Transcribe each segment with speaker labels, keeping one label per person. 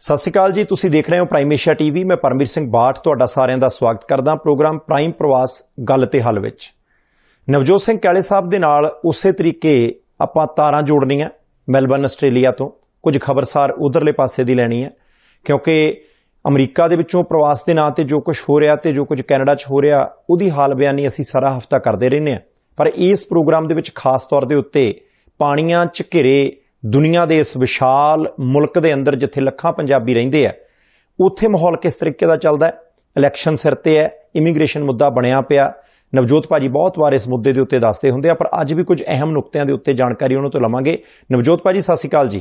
Speaker 1: ਸਤਿ ਸ਼੍ਰੀ ਅਕਾਲ ਜੀ, ਤੁਸੀਂ ਦੇਖ ਰਹੇ ਹੋ ਪ੍ਰਾਈਮ ਏਸ਼ੀਆ ਟੀਵੀ। ਮੈਂ ਪਰਮਵੀਰ ਸਿੰਘ ਬਾਠ, ਤੁਹਾਡਾ ਸਾਰਿਆਂ ਦਾ ਸਵਾਗਤ ਕਰਦਾ ਪ੍ਰੋਗਰਾਮ ਪ੍ਰਾਈਮ ਪ੍ਰਵਾਸ ਗੱਲ ਤੇ ਹੱਲ ਵਿੱਚ। ਨਵਜੋਤ ਸਿੰਘ ਕਾਲੇ ਸਾਹਿਬ ਦੇ ਨਾਲ ਉਸੇ ਤਰੀਕੇ ਆਪਾਂ ਤਾਰਾਂ ਜੋੜਨੀਆਂ ਮੈਲਬਨ ਆਸਟ੍ਰੇਲੀਆ ਤੋਂ। ਕੁਝ ਖਬਰਸਾਰ ਉਧਰਲੇ ਪਾਸੇ ਦੀ ਲੈਣੀ ਹੈ, ਕਿਉਂਕਿ ਅਮਰੀਕਾ ਦੇ ਵਿੱਚੋਂ ਪ੍ਰਵਾਸ ਦੇ ਨਾਂ ਤੇ ਜੋ ਕੁਝ ਹੋ ਰਿਹਾ ਤੇ ਜੋ ਕੁਝ ਕੈਨੇਡਾ 'ਚ ਹੋ ਰਿਹਾ, ਉਹਦੀ ਹਾਲ ਬਿਆਨੀ ਅਸੀਂ ਸਾਰਾ ਹਫਤਾ ਕਰਦੇ ਰਹਿੰਦੇ ਹਾਂ। ਪਰ ਇਸ ਪ੍ਰੋਗਰਾਮ ਦੇ ਵਿੱਚ ਖਾਸ ਤੌਰ ਦੇ ਉੱਤੇ ਪਾਣੀਆਂ 'ਚ ਘਿਰੇ ਦੁਨੀਆ ਦੇ ਇਸ ਵਿਸ਼ਾਲ ਮੁਲਕ ਦੇ ਅੰਦਰ ਜਿੱਥੇ ਲੱਖਾਂ ਪੰਜਾਬੀ ਰਹਿੰਦੇ ਆ ਉੱਥੇ ਮਾਹੌਲ ਕਿਸ ਤਰੀਕੇ ਦਾ ਚੱਲਦਾ ਹੈ? ਇਲੈਕਸ਼ਨ ਸਿਰ ਤੇ ਹੈ ਇਮੀਗ੍ਰੇਸ਼ਨ ਮੁੱਦਾ ਬਣਿਆ ਪਿਆ। ਨਵਜੋਤ ਭਾਜੀ ਬਹੁਤ ਵਾਰ ਇਸ ਮੁੱਦੇ ਦੇ ਉੱਤੇ ਦੱਸਦੇ ਹੁੰਦੇ ਆ ਪਰ ਅੱਜ ਵੀ ਕੁਝ ਅਹਿਮ ਨੁਕਤਿਆਂ ਦੇ ਉੱਤੇ ਜਾਣਕਾਰੀ ਉਹਨਾਂ ਤੋਂ ਲਵਾਂਗੇ। ਨਵਜੋਤ ਭਾਜੀ ਸਤਿ ਸ਼੍ਰੀ ਅਕਾਲ ਜੀ।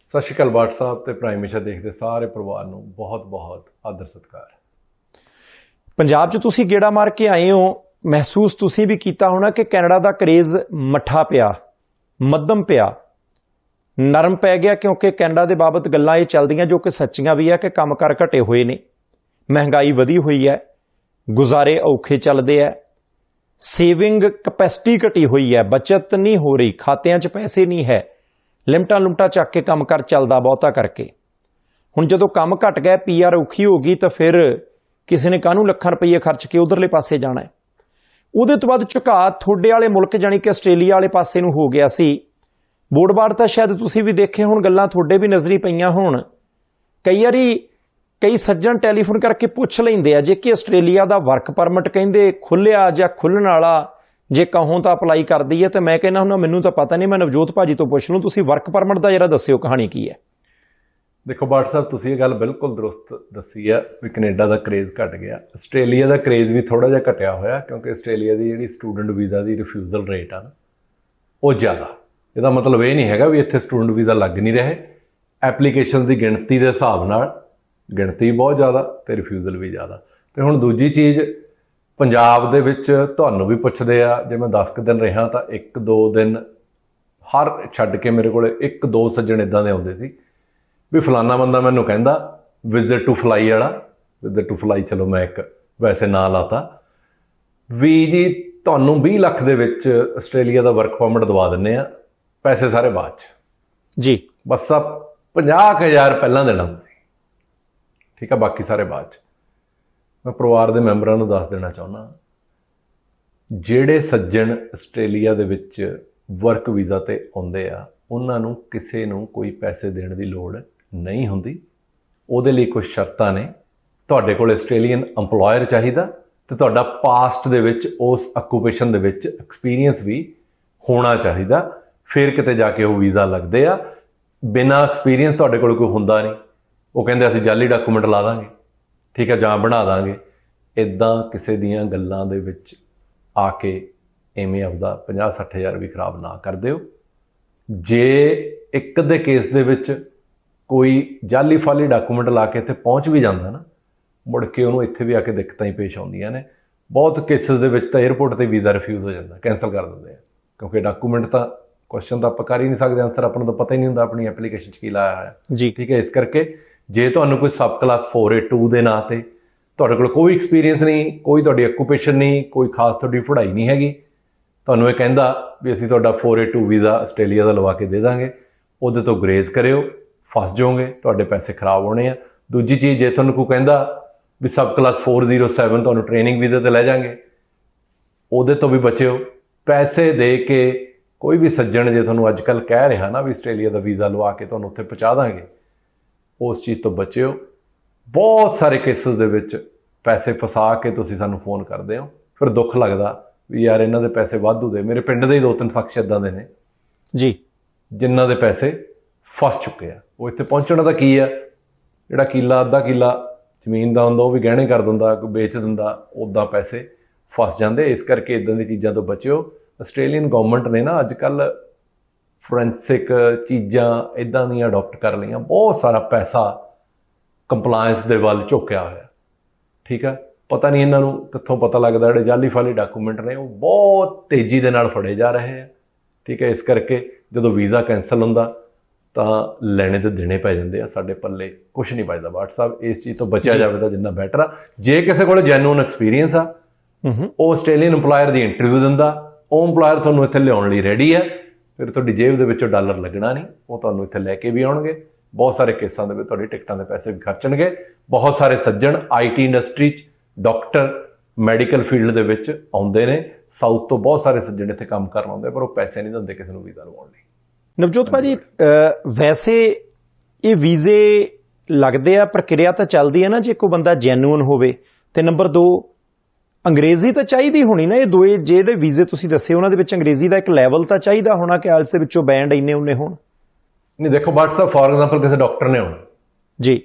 Speaker 2: ਸਤਿ ਸ਼੍ਰੀ ਅਕਾਲ ਬਾਟ ਸਾਹਿਬ ਤੇ ਪ੍ਰਾਈਮ ਮਿਸ਼ਨ ਦੇਖਦੇ ਸਾਰੇ ਪਰਿਵਾਰ ਨੂੰ ਬਹੁਤ-ਬਹੁਤ ਆਦਰ ਸਤਿਕਾਰ।
Speaker 1: ਪੰਜਾਬ 'ਚ ਤੁਸੀਂ ਗੇੜਾ ਮਾਰ ਕੇ ਆਏ ਹੋ। ਮਹਿਸੂਸ ਤੁਸੀਂ ਵੀ ਕੀਤਾ ਹੋਣਾ ਕਿ ਕੈਨੇਡਾ ਦਾ ਕਰੇਜ਼ ਮੱਠਾ ਪਿਆ ਮੱਧਮ ਪਿਆ। ਨਰਮ ਪੈ ਗਿਆ ਕਿਉਂਕਿ ਕੈਨੇਡਾ ਦੇ ਬਾਬਤ ਗੱਲਾਂ ਇਹ ਚੱਲਦੀਆਂ ਜੋ ਕਿ ਸੱਚੀਆਂ ਵੀ ਆ ਕਿ ਕੰਮਕਾਰ ਘਟੇ ਹੋਏ ਨੇ। ਮਹਿੰਗਾਈ ਵਧੀ ਹੋਈ ਹੈ, ਗੁਜ਼ਾਰੇ ਔਖੇ ਚੱਲਦੇ ਆ, ਸੇਵਿੰਗ ਕਪੈਸਿਟੀ ਘਟੀ ਹੋਈ ਹੈ, ਬਚਤ ਨਹੀਂ ਹੋ ਰਹੀ, ਖਾਤਿਆਂ 'ਚ ਪੈਸੇ ਨਹੀਂ ਹੈ ਲਿਮਟਾਂ ਲੁਮਟਾਂ ਚੱਕ ਕੇ ਕੰਮਕਾਰ ਚੱਲਦਾ ਬਹੁਤਾ ਕਰਕੇ। ਹੁਣ ਜਦੋਂ ਕੰਮ ਘਟ ਗਿਆ ਪੀਆਰ ਔਖੀ ਹੋ ਗਈ ਤਾਂ ਫਿਰ ਕਿਸੇ ਨੇ ਕਾਹਨੂੰ ਲੱਖਾਂ ਰੁਪਏ ਖਰਚ ਕੇ ਉਧਰਲੇ ਪਾਸੇ ਜਾਣਾ ਹੈ? ਉਹਦੇ ਤੋਂ ਬਾਅਦ ਝੁਕਾਅ ਥੋੜੇ ਵਾਲੇ ਮੁਲਕ ਜਾਨੀ ਕਿ ਆਸਟ੍ਰੇਲੀਆ ਵਾਲੇ ਪਾਸੇ ਨੂੰ ਹੋ ਗਿਆ ਸੀ। ਬੋਰਡ-ਬਾਰ ਤਾਂ ਸ਼ਾਇਦ ਤੁਸੀਂ ਵੀ ਦੇਖੇ ਹੁਣ, ਗੱਲਾਂ ਤੁਹਾਡੇ ਵੀ ਨਜ਼ਰੀ ਪਈਆਂ ਹੋਣ। ਕਈ ਵਾਰੀ ਕਈ ਸੱਜਣ ਟੈਲੀਫੋਨ ਕਰਕੇ ਪੁੱਛ ਲੈਂਦੇ ਆ, ਜੇ ਕਿ ਆਸਟ੍ਰੇਲੀਆ ਦਾ ਵਰਕ ਪਰਮਿਟ ਕਹਿੰਦੇ ਖੁੱਲਿਆ ਜਾਂ ਖੁੱਲਣ ਵਾਲਾ, ਜੇ ਕਹੋਂ ਤਾਂ ਅਪਲਾਈ ਕਰਦੀ ਹੈ, ਤੇ ਮੈਂ ਕਹਿੰਦਾ ਹੁੰਦਾ, ਮੈਨੂੰ ਤਾਂ ਪਤਾ ਨਹੀਂ, ਮੈਂ ਨਵਜੋਤ ਭਾਜੀ ਤੋਂ ਪੁੱਛ ਲੂੰ ਤੁਸੀਂ ਵਰਕ ਪਰਮਿਟ ਦਾ ਜਰਾ ਦੱਸਿਓ ਕਹਾਣੀ ਕੀ ਹੈ।
Speaker 2: ਦੇਖੋ ਬਾਟ ਸਾਹਿਬ, ਤੁਸੀਂ ਇਹ ਗੱਲ ਬਿਲਕੁਲ ਦਰੁਸਤ ਦੱਸੀ ਆ ਵੀ ਕੈਨੇਡਾ ਦਾ ਕਰੇਜ਼ ਘਟ ਗਿਆ। ਆਸਟ੍ਰੇਲੀਆ ਦਾ ਕਰੇਜ਼ ਵੀ ਥੋੜਾ ਜਿਹਾ ਘਟਿਆ ਹੋਇਆ, ਕਿਉਂਕਿ ਆਸਟ੍ਰੇਲੀਆ ਦੀ ਜਿਹੜੀ ਸਟੂਡੈਂਟ ਵੀਜ਼ਾ ਦੀ ਰਿਫਿਊਜ਼ਲ ਰੇਟ ਆ ਨਾ, ਉਹ ਜ਼ਿਆਦਾ। ਇਹਦਾ ਮਤਲਬ ਇਹ ਨਹੀਂ ਹੈਗਾ ਵੀ ਇੱਥੇ ਸਟੂਡੈਂਟ ਵੀਜ਼ਾ ਲੱਗ ਨਹੀਂ ਰਹੇ। ਐਪਲੀਕੇਸ਼ਨ ਦੀ ਗਿਣਤੀ ਦੇ ਹਿਸਾਬ ਨਾਲ ਗਿਣਤੀ ਬਹੁਤ ਜ਼ਿਆਦਾ ਤੇ ਰਿਫਿਊਜ਼ਲ ਵੀ ਜ਼ਿਆਦਾ। ਤੇ ਹੁਣ ਦੂਜੀ ਚੀਜ਼, ਪੰਜਾਬ ਦੇ ਵਿੱਚ ਤੁਹਾਨੂੰ ਵੀ ਪੁੱਛਦੇ ਆ, ਜੇ ਮੈਂ 10 ਕੁ ਦਿਨ ਰਿਹਾ ਤਾਂ ਇੱਕ ਦੋ ਦਿਨ ਹਰ ਛੱਡ ਕੇ ਮੇਰੇ ਕੋਲੇ ਇੱਕ ਦੋ ਸੱਜਣ ਇਦਾਂ ਦੇ ਆਉਂਦੇ ਸੀ ਵੀ ਫਲਾਨਾ ਬੰਦਾ ਮੈਨੂੰ ਕਹਿੰਦਾ ਵਿਜ਼ਿਟ ਟੂ ਫਲਾਈ ਵਾਲਾ ਵਿਜ਼ਿਟ ਟੂ ਫਲਾਈ ਚਲੋ ਮੈਂ ਇੱਕ ਵੈਸੇ ਨਾਂ ਲਾਤਾ। ਵੀ ਜੀ, ਤੁਹਾਨੂੰ 20 ਲੱਖ ਦੇ ਵਿੱਚ ਆਸਟ੍ਰੇਲੀਆ ਦਾ ਵਰਕ ਪਰਮਿਟ ਦਵਾ ਦਿੰਨੇ ਆ। ਪੈਸੇ ਸਾਰੇ ਬਾਅਦ ਚ।
Speaker 1: ਜੀ।
Speaker 2: ਬਸ ਆ 50000 ਪਹਿਲਾਂ ਦੇਣਾ ਤੁਸੀਂ। ਠੀਕ ਆ ਬਾਕੀ ਸਾਰੇ ਬਾਅਦ ਚ। ਮੈਂ ਪਰਿਵਾਰ ਦੇ ਮੈਂਬਰਾਂ ਨੂੰ ਦੱਸ ਦੇਣਾ ਚਾਹੁੰਦਾ ਜਿਹੜੇ ਸੱਜਣ ਆਸਟ੍ਰੇਲੀਆ ਦੇ ਵਿੱਚ ਵਰਕ ਵੀਜ਼ਾ ਤੇ ਆਉਂਦੇ ਆ ਉਹਨਾਂ ਨੂੰ ਕਿਸੇ ਨੂੰ ਕੋਈ ਪੈਸੇ ਦੇਣ ਦੀ ਲੋੜ ਨਹੀਂ ਹੁੰਦੀ। ਉਹਦੇ ਲਈ ਕੁਝ ਸ਼ਰਤਾਂ ਨੇ। ਤੁਹਾਡੇ ਕੋਲ ਆਸਟ੍ਰੇਲੀਅਨ EMPLOYER ਚਾਹੀਦਾ ਤੇ ਤੁਹਾਡਾ ਪਾਸਟ ਦੇ ਵਿੱਚ ਉਸ ਆਕੂਪੇਸ਼ਨ ਦੇ ਵਿੱਚ ਐਕਸਪੀਰੀਅੰਸ ਵੀ ਹੋਣਾ ਚਾਹੀਦਾ। ਫਿਰ ਕਿਤੇ ਜਾ ਕੇ ਉਹ ਵੀਜ਼ਾ ਲੱਗਦੇ ਆ। ਬਿਨਾ ਐਕਸਪੀਰੀਅੰਸ ਤੁਹਾਡੇ ਕੋਲ ਕੋਈ ਹੁੰਦਾ ਨਹੀਂ। ਉਹ ਕਹਿੰਦੇ ਅਸੀਂ ਜਾਲੀ ਡਾਕੂਮੈਂਟ ਲਾ ਦਾਂਗੇ। ਠੀਕ ਹੈ, ਜਾਂ ਬਣਾ ਦਾਂਗੇ। ਇਦਾਂ ਕਿਸੇ ਦੀਆਂ ਗੱਲਾਂ ਦੇ ਵਿੱਚ ਆ ਕੇ ਐਵੇਂ ਆਪਦਾ 50 60000 ਵੀ ਖਰਾਬ ਨਾ ਕਰ ਦਿਓ। ਜੇ ਇੱਕ ਦੇ ਕੇਸ ਦੇ ਵਿੱਚ ਕੋਈ ਜਾਲੀ ਫਾਲੀ ਡਾਕੂਮੈਂਟ ਲਾ ਕੇ ਇੱਥੇ ਪਹੁੰਚ ਵੀ ਜਾਂਦਾ ਨਾ, ਮੁੜ ਕੇ ਉਹਨੂੰ ਇੱਥੇ ਵੀ ਆ ਕੇ ਦਿੱਕਤਾਂ ਹੀ ਪੇਸ਼ ਆਉਂਦੀਆਂ ਨੇ। ਬਹੁਤ ਕੇਸਸ ਦੇ ਵਿੱਚ ਤਾਂ 에ਅਰਪੋਰਟ ਤੇ ਵੀਜ਼ਾ ਰਿਫਿਊਜ਼ ਹੋ ਜਾਂਦਾ ਕੈਨਸਲ ਕਰ ਦਿੰਦੇ ਆ। ਕਿਉਂਕਿ ਡਾਕੂਮੈਂਟ ਤਾਂ ਕੁਐਸਚਨ ਤਾਂ ਆਪਾਂ ਕਰ ਹੀ ਨਹੀਂ ਸਕਦੇ ਆਨਸਰ ਆਪਾਂ ਨੂੰ ਤਾਂ ਪਤਾ ਹੀ ਨਹੀਂ ਹੁੰਦਾ ਆਪਣੀ ਐਪਲੀਕੇਸ਼ਨ 'ਚ ਕੀ ਲਾਇਆ ਹੋਇਆ।
Speaker 1: ਜੀ।
Speaker 2: ਠੀਕ ਹੈ ਇਸ ਕਰਕੇ ਜੇ ਤੁਹਾਨੂੰ ਕੋਈ ਸਬ ਕਲਾਸ 4A2 ਦੇ ਨਾਂ ਤੇ ਤੁਹਾਡੇ ਕੋਲ ਕੋਈ ਐਕਸਪੀਰੀਅੰਸ ਨਹੀਂ ਕੋਈ ਤੁਹਾਡੀ ਆਕੂਪੇਸ਼ਨ ਨਹੀਂ ਕੋਈ ਖਾਸ ਤੁਹਾਡੀ ਪੜ੍ਹਾਈ ਨਹੀਂ ਹੈਗੀ ਤੁਹਾਨੂੰ ਇਹ ਕਹਿੰਦਾ ਵੀ ਅਸੀਂ ਤੁਹਾਡਾ 4A2 ਵੀਜ਼ਾ ਆਸਟ੍ਰੇਲੀਆ ਦਾ ਲਵਾ ਕੇ ਦੇ ਦਾਂਗੇ। ਉਹਦੇ ਤੋਂ ਗਰੇਜ਼ ਕਰਿਓ ਫਸ ਜਾਓਗੇ ਤੁਹਾਡੇ ਪੈਸੇ ਖਰਾਬ ਹੋਣੇ ਆ। ਦੂਜੀ ਚੀਜ਼ ਜੇ ਤੁਹਾਨੂੰ ਕੋਈ ਕਹਿੰਦਾ ਵੀ ਸਬ ਕਲਾਸ 407 ਤੁਹਾਨੂੰ ਟ੍ਰੇਨਿੰਗ ਵੀਜ਼ਾ ਤੇ ਲੈ ਜਾਾਂਗੇ ਉਹਦੇ ਤੋਂ ਵੀ ਬਚਿਓ। ਪੈਸੇ ਦੇ ਕੇ ਕੋਈ ਵੀ ਸੱਜਣ ਜੇ ਤੁਹਾਨੂੰ ਅੱਜਕੱਲ ਕਹਿ ਰਿਹਾ ਨਾ ਵੀ ਆਸਟ੍ਰੇਲੀਆ ਦਾ ਵੀਜ਼ਾ ਲਵਾ ਕੇ ਤੁਹਾਨੂੰ ਉੱਥੇ ਪਹੁੰਚਾ ਦਾਂਗੇ ਉਸ ਚੀਜ਼ ਤੋਂ ਬਚਿਓ। ਬਹੁਤ ਸਾਰੇ ਕੇਸਸ ਦੇ ਵਿੱਚ ਪੈਸੇ ਫਸਾ ਕੇ ਤੁਸੀਂ ਸਾਨੂੰ ਫੋਨ ਕਰਦੇ ਹੋ। ਫਿਰ ਦੁੱਖ ਲੱਗਦਾ ਵੀ ਯਾਰ ਇਹਨਾਂ ਦੇ ਪੈਸੇ ਵਾਧੂ ਦੇ ਮੇਰੇ ਪਿੰਡ ਦੇ ਹੀ ਦੋ ਤਿੰਨ ਸ਼ਖਸ ਇਦਾਂ ਦੇ ਨੇ।
Speaker 1: ਜੀ।
Speaker 2: ਜਿਨ੍ਹਾਂ ਦੇ ਪੈਸੇ ਫਸ ਚੁੱਕੇ ਆ। ਉਹ ਇੱਥੇ ਪਹੁੰਚਣ ਦਾ ਕੀ ਆ? ਜਿਹੜਾ ਕਿੱਲਾ ਅੱਧਾ ਕਿੱਲਾ ਜ਼ਮੀਨ ਦਾ ਹੁੰਦਾ ਉਹ ਵੀ ਗਹਿਣੇ ਕਰ ਦਿੰਦਾ ਕੋਈ ਵੇਚ ਦਿੰਦਾ ਉਦਾਂ ਪੈਸੇ ਫਸ ਜਾਂਦੇ। ਇਸ ਕਰਕੇ ਇਦਾਂ ਦੀ ਚੀਜ਼ਾਂ ਤੋਂ ਬਚਿਓ। ਆਸਟ੍ਰੇਲੀਅਨ ਗਵਰਨਮੈਂਟ ਨੇ ਨਾ ਅੱਜ ਕੱਲ ਫੋਰੈਂਸਿਕ ਚੀਜ਼ਾਂ ਇਦਾਂ ਦੀਆਂ ਅਡਾਪਟ ਕਰ ਲਈਆਂ। ਬਹੁਤ ਸਾਰਾ ਪੈਸਾ ਕੰਪਲਾਈਂਸ ਦੇ ਵੱਲ ਝੁਕਿਆ ਹੋਇਆ। ਠੀਕ ਆ ਪਤਾ ਨਹੀਂ ਇਹਨਾਂ ਨੂੰ ਕਿੱਥੋਂ ਪਤਾ ਲੱਗਦਾ ਜਿਹੜੇ ਜਾਲੀ ਫਾਲੀ ਡਾਕੂਮੈਂਟ ਨੇ ਉਹ ਬਹੁਤ ਤੇਜ਼ੀ ਦੇ ਨਾਲ ਫੜੇ ਜਾ ਰਹੇ ਆ। ਠੀਕ ਹੈ? ਇਸ ਕਰਕੇ ਜਦੋਂ ਵੀਜ਼ਾ ਕੈਨਸਲ ਹੁੰਦਾ ਤਾਂ ਲੈਣੇ ਤੇ ਦੇਣੇ ਪੈ ਜਾਂਦੇ ਆ। ਸਾਡੇ ਪੱਲੇ ਕੁਝ ਨਹੀਂ ਬਚਦਾ WhatsApp ਇਸ ਚੀਜ਼ ਤੋਂ ਬਚਿਆ ਜਾਵੇ ਤਾਂ ਜਿੰਨਾ ਬੈਟਰ ਆ। ਜੇ ਕਿਸੇ ਕੋਲ ਜੈਨੂਨ ਐਕਸਪੀਰੀਅੰਸ ਆ
Speaker 1: ਹੂੰ ਹੂੰ।
Speaker 2: ਉਹ ਆਸਟ੍ਰੇਲੀਅਨ EMPLOYER ਦੀ ਇੰਟਰਵਿਊ ਦਿੰਦਾ ਉਹ EMPLOYER ਤੁਹਾਨੂੰ ਇੱਥੇ ਲਿਆਉਣ ਲਈ ਰੈਡੀ ਹੈ ਫਿਰ ਤੁਹਾਡੀ ਜੇਬ ਦੇ ਵਿੱਚੋਂ ਡਾਲਰ ਲੱਗਣਾ ਨਹੀਂ ਉਹ ਤੁਹਾਨੂੰ ਇੱਥੇ ਲੈ ਕੇ ਵੀ ਆਉਣਗੇ। ਬਹੁਤ ਸਾਰੇ ਕੇਸਾਂ ਦੇ ਵਿੱਚ ਤੁਹਾਡੀ ਟਿਕਟਾਂ ਦੇ ਪੈਸੇ ਵੀ ਖਰਚਣਗੇ। ਬਹੁਤ ਸਾਰੇ ਸੱਜਣ ਆਈਟੀ ਇੰਡਸਟਰੀ 'ਚ ਡਾਕਟਰ ਮੈਡੀਕਲ ਫੀਲਡ ਦੇ ਵਿੱਚ ਆਉਂਦੇ ਨੇ। ਸਾਊਥ ਤੋਂ ਬਹੁਤ ਸਾਰੇ ਸੱਜਣ ਇੱਥੇ ਕੰਮ ਕਰਨ ਆਉਂਦੇ ਪਰ ਉਹ ਪੈਸੇ ਨਹੀਂ ਦਿੰਦੇ ਕਿਸੇ ਨੂੰ ਵੀਜ਼ਾ ਲਵਾਉਣ ਲਈ।
Speaker 1: ਨਵਜੋਤ ਭਾਜੀ ਅਹ, ਵੈਸੇ ਇਹ ਵੀਜ਼ੇ ਲੱਗਦੇ ਆ ਪ੍ਰਕਿਰਿਆ ਤਾਂ ਚੱਲਦੀ ਹੈ ਨਾ ਜੇ ਕੋਈ ਬੰਦਾ ਜੈਨੂਇਨ ਹੋਵੇ। ਤੇ ਨੰਬਰ 2 ਅੰਗਰੇਜ਼ੀ ਤਾਂ ਚਾਹੀਦੀ ਹੋਣੀ ਨਾ ਇਹ ਦੋਏ ਜਿਹੜੇ ਵੀਜ਼ੇ ਤੁਸੀਂ ਦੱਸੇ ਉਹਨਾਂ ਦੇ ਵਿੱਚ ਅੰਗਰੇਜ਼ੀ ਦਾ ਇੱਕ ਲੈਵਲ ਤਾਂ ਚਾਹੀਦਾ ਹੋਣਾ ਕਿ ਆਇਲਸ ਦੇ ਵਿੱਚੋਂ ਬੈਂਡ ਇੰਨੇ ਉਨੇ ਹੋਣ?
Speaker 2: ਨਹੀਂ ਦੇਖੋ WhatsApp ਫੋਰ ਐਗਜ਼ਾਮਪਲ ਕਿਸੇ ਡਾਕਟਰ ਨੇ ਆਉਣਾ।
Speaker 1: ਜੀ।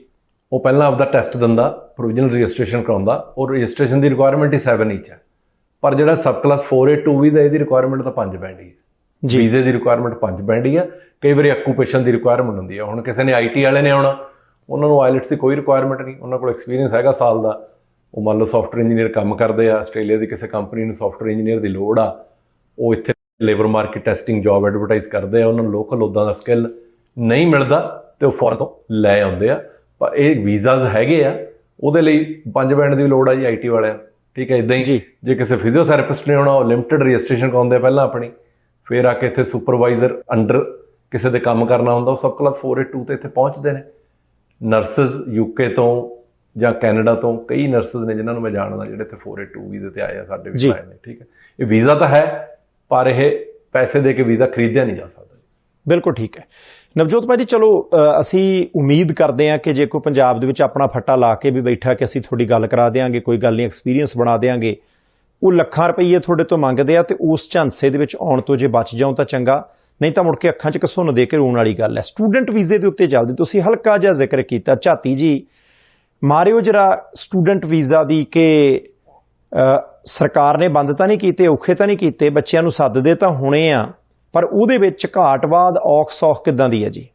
Speaker 2: ਉਹ ਪਹਿਲਾਂ ਆਪਦਾ ਟੈਸਟ ਦਿੰਦਾ ਪ੍ਰੋਵੀਜ਼ਨਲ ਰਜਿਸਟ੍ਰੇਸ਼ਨ ਕਰਾਉਂਦਾ ਉਹ ਰਜਿਸਟ੍ਰੇਸ਼ਨ ਦੀ ਰਿਕੁਆਇਰਮੈਂਟ ਹੀ 7 ਇੰਚ ਹੈ। ਪਰ ਜਿਹੜਾ ਸਬ ਕਲਾਸ 482 ਵੀ ਦਾ ਇਹਦੀ ਰਿਕੁਆਇਰਮੈਂਟ ਤਾਂ 5 ਬੈਂਡ ਹੀ ਹੈ।
Speaker 1: ਜੀ।
Speaker 2: ਵੀਜ਼ੇ ਦੀ ਰਿਕੁਆਇਰਮੈਂਟ 5 ਬੈਂਡ ਹੀ ਹੈ। ਕਈ ਵਾਰੀ ਆਕੂਪੇਸ਼ਨ ਦੀ ਰਿਕੁਆਇਰਮੈਂਟ ਹੁੰਦੀ ਹੈ। ਹੁਣ ਕਿਸੇ ਨੇ ਆਈਟੀ ਵਾਲੇ ਨੇ ਆਉਣਾ ਉਹਨਾਂ ਨੂੰ ਆਇਲਟਸ ਦੀ ਕੋਈ ਰਿਕੁਆਇਰਮੈਂਟ ਨਹੀਂ ਉਹਨਾਂ ਕੋਲ ਐਕਸਪੀਰੀਅੰਸ ਹੈਗਾ ਸਾਲ ਦਾ। ਉਹ ਮੰਨ ਲਓ ਸੌਫਟਵੇਅਰ ਇੰਜੀਨੀਅਰ ਕੰਮ ਕਰਦੇ ਆ ਆਸਟ੍ਰੇਲੀਆ ਦੀ ਕਿਸੇ ਕੰਪਨੀ ਨੂੰ ਸੌਫਟਵੇਅਰ ਇੰਜੀਨੀਅਰ ਦੀ ਲੋੜ ਆ ਉਹ ਇੱਥੇ labour market testing job advertise ਕਰਦੇ ਆ ਉਹਨਾਂ ਨੂੰ ਲੋਕਲ ਉਦਾਂ ਦਾ ਸਕਿੱਲ ਨਹੀਂ ਮਿਲਦਾ ਤੇ ਉਹ ਫੋਰਨ ਤੋਂ ਲੈ ਆਉਂਦੇ ਆ ਪਰ ਇਹ ਵੀਜ਼ਾਸ ਹੈਗੇ ਆ ਉਹਦੇ ਲਈ ਪੰਜ ਬੈਂਡ ਦੀ ਲੋੜ ਆ ਜੀ ਆਈਟੀ ਵਾਲਿਆਂ। ਠੀਕ ਹੈ ਇਦਾਂ ਹੀ
Speaker 1: ਜੀ।
Speaker 2: ਕਿਸੇ ਫਿਜ਼ੀਓਥੈਰੇਪਿਸਟ ਨੇ ਆਉਣਾ ਉਹ ਲਿਮਟਿਡ ਰਜਿਸਟ੍ਰੇਸ਼ਨ ਕਰਾਉਂਦੇ ਆ ਪਹਿਲਾਂ ਆਪਣੀ ਫਿਰ ਆ ਕੇ ਇੱਥੇ ਸੁਪਰਵਾਈਜ਼ਰ ਅੰਡਰ ਕਿਸੇ ਦੇ ਕੰਮ ਕਰਨਾ ਹੁੰਦਾ ਉਹ ਸਬ ਕਲਾਸ 482 ਤੇ ਇੱਥੇ ਪਹੁੰਚਦੇ ਨੇ ਨਰਸਸ ਯੂਕੇ ਤੋਂ ਜਾਂ ਕੈਨੇਡਾ ਤੋਂ ਕਈ ਨਰਸਸ ਨੇ ਜਿਨ੍ਹਾਂ ਨੂੰ ਮੈਂ ਜਾਣਦਾ ਜਿਹੜੇ ਇੱਥੇ 482 ਵੀਜ਼ੇ ਤੇ ਆਏ ਆ ਸਾਡੇ ਵੀ
Speaker 1: ਜੀ।
Speaker 2: ਆਏ ਨੇ ਠੀਕ ਹੈ। ਇਹ ਵੀਜ਼ਾ ਤਾਂ ਹੈ ਪਰ ਇਹ ਪੈਸੇ ਦੇ ਕੇ ਵੀਜ਼ਾ ਖਰੀਦਿਆ ਨਹੀਂ ਜਾ ਸਕਦਾ।
Speaker 1: ਬਿਲਕੁਲ ਠੀਕ ਹੈ। ਨਵਜੋਤ ਭਾਜੀ ਚਲੋ ਅ, ਅਸੀਂ ਉਮੀਦ ਕਰਦੇ ਹਾਂ ਕਿ ਜੇ ਕੋਈ ਪੰਜਾਬ ਦੇ ਵਿੱਚ ਆਪਣਾ ਫੱਟਾ ਲਾ ਕੇ ਵੀ ਬੈਠਾ ਕਿ ਅਸੀਂ ਤੁਹਾਡੀ ਗੱਲ ਕਰਾ ਦੇਾਂਗੇ ਕੋਈ ਗੱਲ ਨਹੀਂ ਐਕਸਪੀਰੀਅੰਸ ਬਣਾ ਦੇਾਂਗੇ ਉਹ ਲੱਖਾਂ ਰੁਪਏ ਤੁਹਾਡੇ ਤੋਂ ਮੰਗਦੇ ਆ ਤੇ ਉਸ ਝਾਂਸੇ ਦੇ ਵਿੱਚ ਆਉਣ ਤੋਂ ਜੇ ਬਚ ਜਾਓ ਤਾਂ ਚੰਗਾ ਨਹੀਂ ਤਾਂ ਮੁੜ ਕੇ ਅੱਖਾਂ 'ਚ ਕਸੁੰਨ ਦੇ ਕੇ ਰੋਣ ਵਾਲੀ ਗੱਲ ਹੈ। ਸਟੂਡੈਂਟ ਵੀਜ਼ੇ ਦੇ ਉੱਤੇ ਚੱਲਦੀ ਤੁਸੀਂ ਹਲਕਾ ਜਿਹਾ ਜ਼ਿਕਰ ਕੀਤਾ। ਝਾਤੀ ਜੀ ਮਾਰਿਓ ਜਰਾ ਸਟੂਡੈਂਟ ਵੀਜ਼ਾ ਦੀ ਕਿ ਸਰਕਾਰ ਨੇ ਬੰਦ ਤਾਂ ਨਹੀਂ ਕੀਤੇ ਔਖੇ ਤਾਂ ਨਹੀਂ ਕੀਤੇ ਬੱਚਿਆਂ ਨੂੰ ਸੱਦਦੇ ਤਾਂ ਹੋਣੇ ਆ ਪਰ ਉਹਦੇ ਵਿੱਚ ਘਾਟਵਾਦ ਔਖ ਸੌਖ ਕਿਦਾਂ ਦੀ ਹੈ ਜੀ?